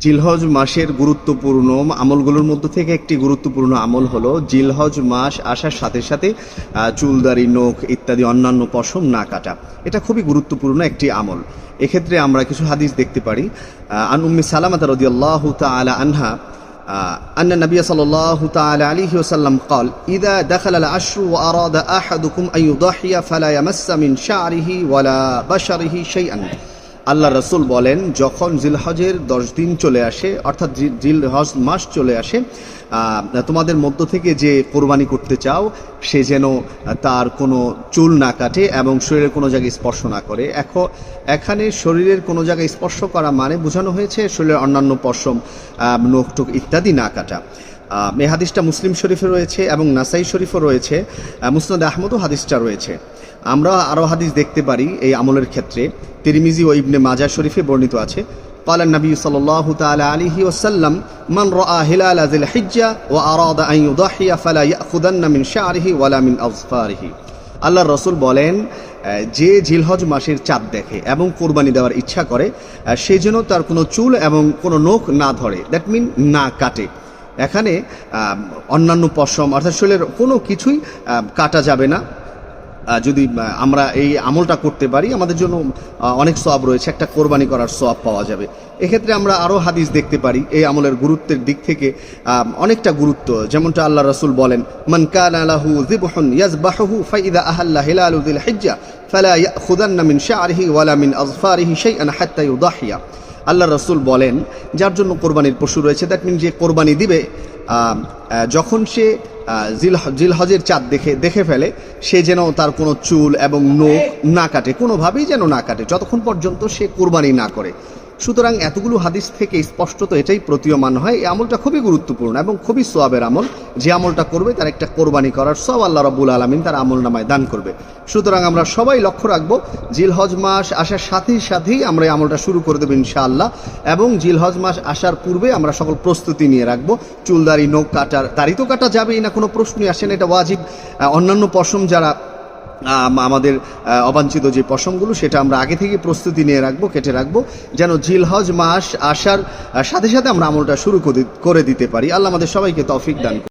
জিলহজ মাসের গুরুত্বপূর্ণ আমলগুলোর মধ্য থেকে একটি গুরুত্বপূর্ণ আমল হলো জিলহজ মাস আসার সাথে সাথে আহ, চুলদারি নখ ইত্যাদি অন্যান্য পশম না কাটা এটা খুবই গুরুত্বপূর্ণ একটি আমল এক্ষেত্রে আমরা কিছু হাদিস দেখতে পারি আহ, আন উম্মি সালামাতা রাদিয়াল্লাহু তাআলা আনহা آه، أن النبي صلى الله تعالى عليه وسلم قال إذا دخل العشر وأراد أحدكم أن يضحي فلا يمس من شعره ولا بشره شيئا আল্লাহ রসুল বলেন যখন জিলহজের দশ দিন চলে আসে অর্থাৎ জিলহজ মাস চলে আসে তোমাদের মধ্য থেকে যে কোরবানি করতে চাও সে যেন তার কোনো চুল না কাটে এবং শরীরের কোনো জায়গায় স্পর্শ না করে। এখন এখানে শরীরের কোনো জায়গায় স্পর্শ করা মানে বোঝানো হয়েছে শরীরের অন্যান্য পশম আহ, ইত্যাদি না কাটা। এই হাদিসটা মুসলিম শরীফে রয়েছে এবং নাসাই শরীফও রয়েছে আহ, মুসনাদ আহমদও হাদিসটা রয়েছে আমরা আরও হাদিস দেখতে পারি এই আমলের ক্ষেত্রে তিরমিজি ও ইবনে মাজা শরীফে বর্ণিত আছে قال النبي صلى الله تعالى عليه وسلم من رأى هلال ذي الحجة وأراد أن يضحي فلا يأخذن من شعره ولا من أظفاره আল্লাহ রসুল বলেন আহ, যে জিলহজ মাসের চাঁদ দেখে এবং কোরবানি দেওয়ার ইচ্ছা করে আহ, সে যেন তার কোনো চুল এবং কোনো নখ না ধরে দ্যাট মিন না কাটে এখানে অন্যান্য পশম, অর্থাৎ শরীরের কোনো কিছুই কাটা যাবে না। যদি আমরা এই আমলটা করতে পারি, আমাদের জন্য অনেক সব রয়েছে। একটা কোরবানি করার সব পাওয়া যাবে। এক্ষেত্রে আমরা আরও হাদিস দেখতে পারি, এই আমলের গুরুত্বের দিক থেকে অনেকটা গুরুত্ব। যেমনটা আল্লাহ রসুল বলেন, মান কানা লাহু যিবহুন ইয়াজবাহুহু ফাইদা আল্লাহ রসুল বলেন, যার জন্য কোরবানির পশু রয়েছে দ্যাট মিন যে কোরবানি দিবে যখন সে জিল জিলহজের চাঁদ দেখে দেখে ফেলে, সে যেন তার কোনো চুল এবং নোখ না কাটে, কোনোভাবেই যেন না কাটে, যতক্ষণ পর্যন্ত সে কোরবানি না করে। সুতরাং এতগুলো হাদিস থেকে স্পষ্টত এটাই প্রতীয়মান হয়, এই আমলটা খুবই গুরুত্বপূর্ণ এবং খুবই সোয়াবের আমল। যে আমলটা করবে তার একটা কোরবানি করার সব আল্লাহ রব্বুল আলমিন তার আমল নামায় দান করবে। সুতরাং আমরা সবাই লক্ষ্য রাখব, জিলহজ মাস আসার সাথেই সাথেই আমরা এই আমলটা শুরু করে দেবো ইনশাআল্লাহ এবং জিলহজ মাস আসার পূর্বে আমরা সকল প্রস্তুতি নিয়ে রাখব। চুলদারি, নখ কাটার, দাড়ি তো কাটা যাবেই না, কোনো প্রশ্নই আসে না, এটা ওয়াজিব। অন্যান্য পশম যারা আমাদের অবাঞ্ছিত যে পশমগুলো, সেটা আমরা আগে থেকে প্রস্তুতি নিয়ে রাখব, কেটে রাখব, যেন জিলহজ মাস আসার সাথে সাথে আমরা আমলটা শুরু করে দিতে পারি আল্লাহ আমাদের সবাইকে তফিক দান।